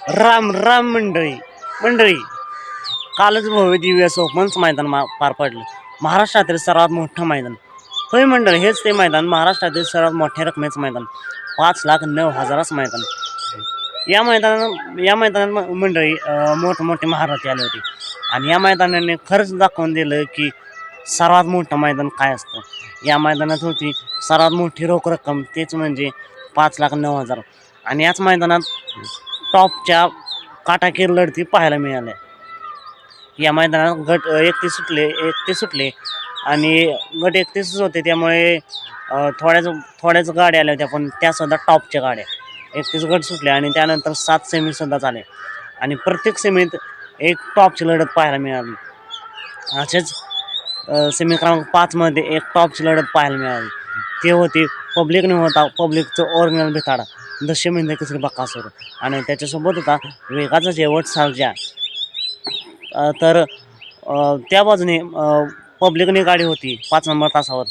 राम राम मंडळी. मंडळी कालच भव्य दिव्य सोपमंच मैदान मा पार पडलं. महाराष्ट्रातील सर्वात मोठं मैदान. होय मंडळ हेच ते मैदान. महाराष्ट्रातील सर्वात मोठ्या रकमेचं मैदान. पाच लाख नऊ हजाराचं मैदान. या मैदानात या मैदानात म- मंडळी मोठमोठे महारथी आले होते. आणि या मैदानाने खरंच दाखवून दिलं की सर्वात मोठं मैदान काय असतं? या मैदानात होती सर्वात मोठी रोख रक्कम. तेच म्हणजे पाच लाख नऊ हजार. आणि याच मैदानात टॉपच्या काटाकीर लढती पाहायला मिळाल्या. या मैदानात गट एकतीस सुटले एकतीस सुटले आणि गट एकतीसच होते त्यामुळे थोड्याच थोड्याच गाड्या आल्या होत्या पण त्यासुद्धा टॉपच्या गाड्या. एकतीस गट सुटले आणि त्यानंतर सात सेमीसुद्धा झाले आणि प्रत्येक सेमीत एक टॉपची लढत पाहायला मिळाली. असेच सेमी क्रमांक पाचमध्ये एक टॉपची लढत पाहायला मिळाली. ते होती पब्लिकने होता पब्लिकचं ओरिजिनल भिताडा. दशमिंद केसरी बक्कासूर आणि त्याच्यासोबत होता वेगाचा जेवट सालजा. तर त्या बाजूने पब्लिकने गाडी होती पाच नंबर तासावर.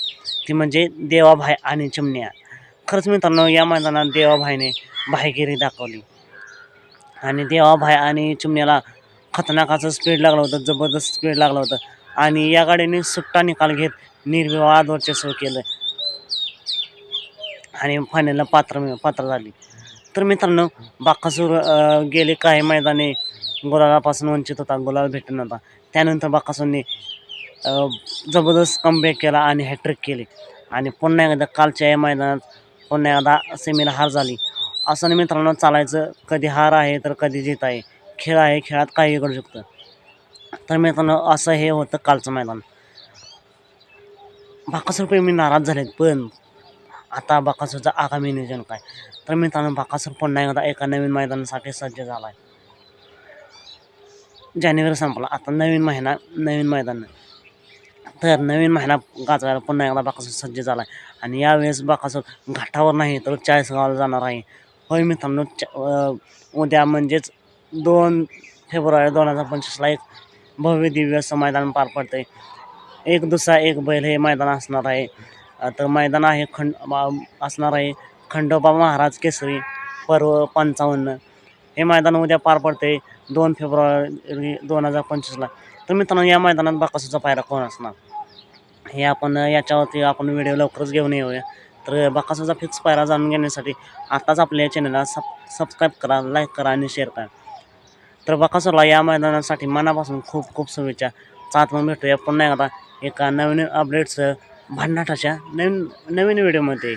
ती म्हणजे देवाभाई आणि चिमण्या. खरंच मित्रांनो या मैदानात देवाभाईने भाईगिरी दाखवली. आणि देवाभाई आणि चिमण्याला खतरनाकाचं स्पीड लागलं होतं जबरदस्त स्पीड लागलं होतं. आणि या गाडीने सुट्टा निकाल घेत निर्विवाद वर्चस्व केलं. आणि फायनलला पात्र पात्र झाली. तर मित्रांनो बाकासूर गेले काही मैदाने. गुलालापासून वंचित होता गुलाल भेटत नव्हता. त्यानंतर बाकासूरने जबरदस्त कमबॅक केला आणि हॅट्रिक केली. आणि पुन्हा एकदा कालच्या या मैदानात पुन्हा एकदा सेमीला हार झाली. असं नाही मित्रांनो चालायचं कधी हार आहे तर कधी जीत आहे. खेळ आहे खेळात काही घडू शकतं. तर मित्रांनो असं हे होतं कालचं मैदान. बाकासूर प्रेमी नाराज झालेत पण आता बाकासूरचं आगामी नियोजन काय? तर मित्रांनो बाकासूर पुन्हा एकदा एका नवीन मैदानासाठी सज्ज झाला आहे जानेवारी संपला. आता नवीन महिना नवीन मैदान. तर नवीन महिना गाजवायला पुन्हा एकदा बाकासूर सज्ज झाला आहे आणि यावेळेस बाकासूर घाटावर नाही तर चाळीसगावला जाणार आहे. होय मित्रांनो उद्या म्हणजेच दोन फेब्रुवारी दोन हजार पंचवीसला एक भव्य दिव्य असं मैदान पार पडतं आहे एक दुसरा एक बैल हे मैदान असणार आहे. तर मैदान आहे खंड असणार आहे खंडोबा महाराज केसरी पर्व पंचावन्न. हे मैदान उद्या पार पडते दोन फेब्रुवारी दोन हजार पंचवीसला. तर मित्रांनो या मैदानात बाकासूचा पायरा कोण असणार? हे आपण याच्यावरती आपण व्हिडिओ लवकरच घेऊन येऊया. तर बाकासूचा फिक्स पायरा जाणून घेण्यासाठी आत्ताच आपल्या चॅनलला सब सबस्क्राईब करा लाईक करा आणि शेअर करा. तर बकासूरला या मैदानासाठी मनापासून खूप खूप शुभेच्छा. सात मग भेटूया पुन्हा एकदा एका नवीन अपडेट्सचं भन्नाटाच्या नवीन नवीन व्हिडिओमध्ये.